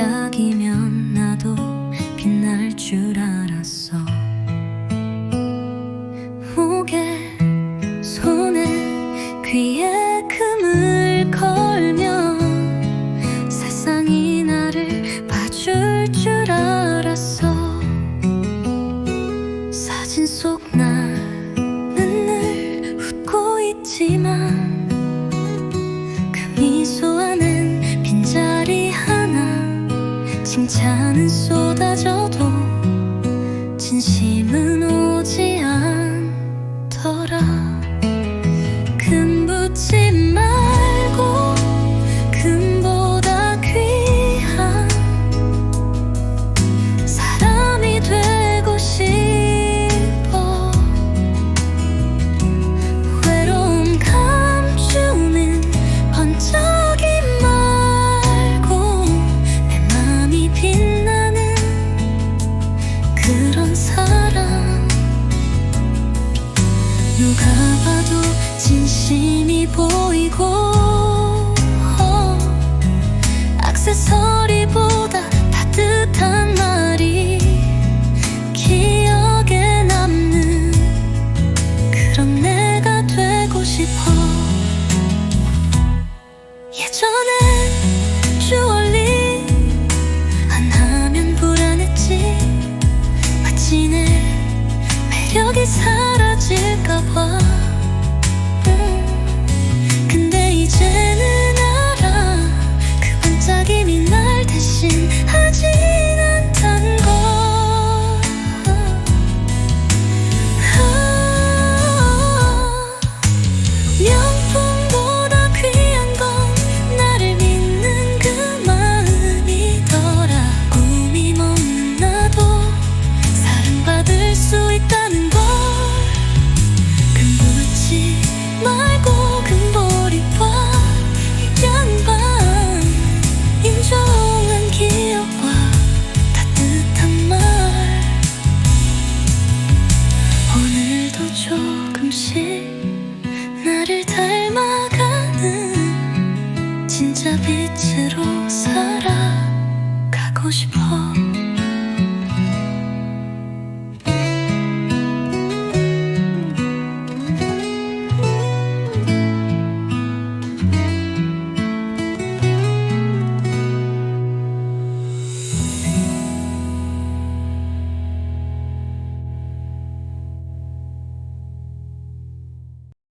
반짝이면 나도 빛날 줄 알았어. 목에 손에 귀에 금을 걸면 세상이 나를 봐줄 줄 알았어. 사진 속 나는 늘 웃고 있지만 칭찬은 쏟아져도 진심은 오지 않더 진심이 보이고 어, 액세서리보다 따뜻한 말이 기억에 남는 그런 내가 되고 싶어. 예전에 주얼리 안 하면 불안했지. 마치 내 매력이 사라질까봐. push, pull.